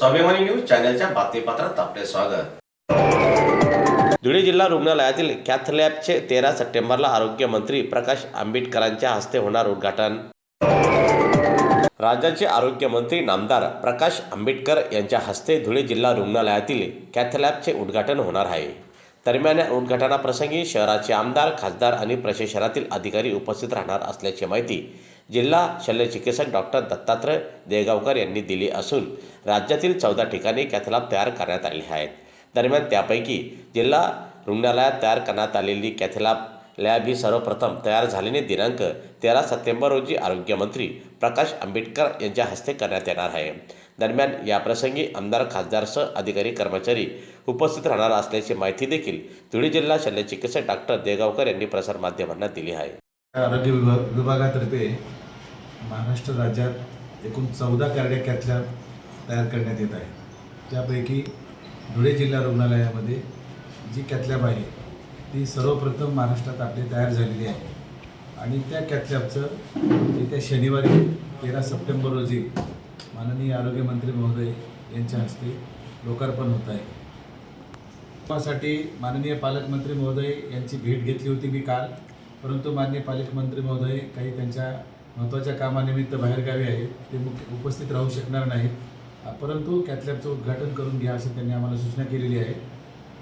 स्वाभिमानी न्यूज चॅनलच्या बातमीपत्रात आपले स्वागत. धुळे जिल्हा रुग्णालयातील कॅथलॅबचे तेरा सप्टेंबरला आरोग्यमंत्री प्रकाश आंबेडकरांच्या हस्ते होणार उद्घाटन. राज्याचे आरोग्यमंत्री नामदार प्रकाश आंबेडकर यांच्या हस्ते धुळे जिल्हा रुग्णालयातील कॅथलॅबचे उद्घाटन होणार आहे. दरम्यान या उद्घाटनाप्रसंगी शहराचे आमदार खासदार आणि प्रशासनातील अधिकारी उपस्थित राहणार असल्याची माहिती जिल्हा शल्यचिकित्सक डॉक्टर दत्तात्रय देगावकर यांनी दिली असून राज्यातील चौदा ठिकाणी कॅथलॅब तयार करण्यात आले आहेत. दरम्यान त्यापैकी जिल्हा रुग्णालयात तयार करण्यात आलेली कॅथलॅब लॅब ही सर्वप्रथम तयार झाल्याने दिनांक तेरा सप्टेंबर रोजी आरोग्यमंत्री प्रकाश आंबेडकर यांच्या हस्ते करण्यात येणार आहे. दरम्यान याप्रसंगी आमदार खासदारसह अधिकारी कर्मचारी उपस्थित राहणार असल्याची माहिती देखील धुळे जिल्हा शल्यचिकित्सक डॉक्टर देगावकर यांनी प्रसारमाध्यमांना दिली आहे. आरोग्य विभाग विभागातर्फे महाराष्ट्र राज्यात एकूण चौदा कार्डिया कॅथलॅब तयार करण्यात येत आहे त्यापैकी धुळे जिल्हा रुग्णालयामध्ये जी कॅथलॅब आहे ती सर्वप्रथम महाराष्ट्रात आपली तयार झालेली आहे. आणि त्या कॅथलॅबचं येत्या शनिवारी तेरा सप्टेंबर रोजी माननीय आरोग्यमंत्री महोदय यांच्या हस्ते लोकार्पण होत आहे. साठी माननीय पालकमंत्री महोदय यांची भेट घेतली होती मी काल परंतु माननीय पालकमंत्री महोदय काही त्यांच्या महत्त्वाच्या कामानिमित्त बाहेरगावी आहेत ते मुख्य उपस्थित राहू शकणार नाहीत. परंतु कॅथलॅबचं उद्घाटन करून घ्या असं त्यांनी आम्हाला सूचना केलेली आहे.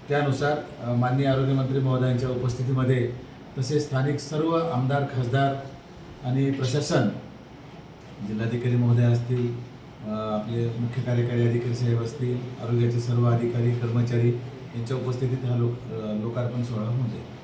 त्यानुसार माननीय आरोग्यमंत्री महोदयांच्या उपस्थितीमध्ये तसेच स्थानिक सर्व आमदार खासदार आणि प्रशासन जिल्हाधिकारी महोदय असतील आपले मुख्य कार्यकारी अधिकारी साहेब असतील आरोग्याचे सर्व अधिकारी कर्मचारी यांच्या उपस्थितीत हा लोक लोकार्पण सोहळा होऊन जाईल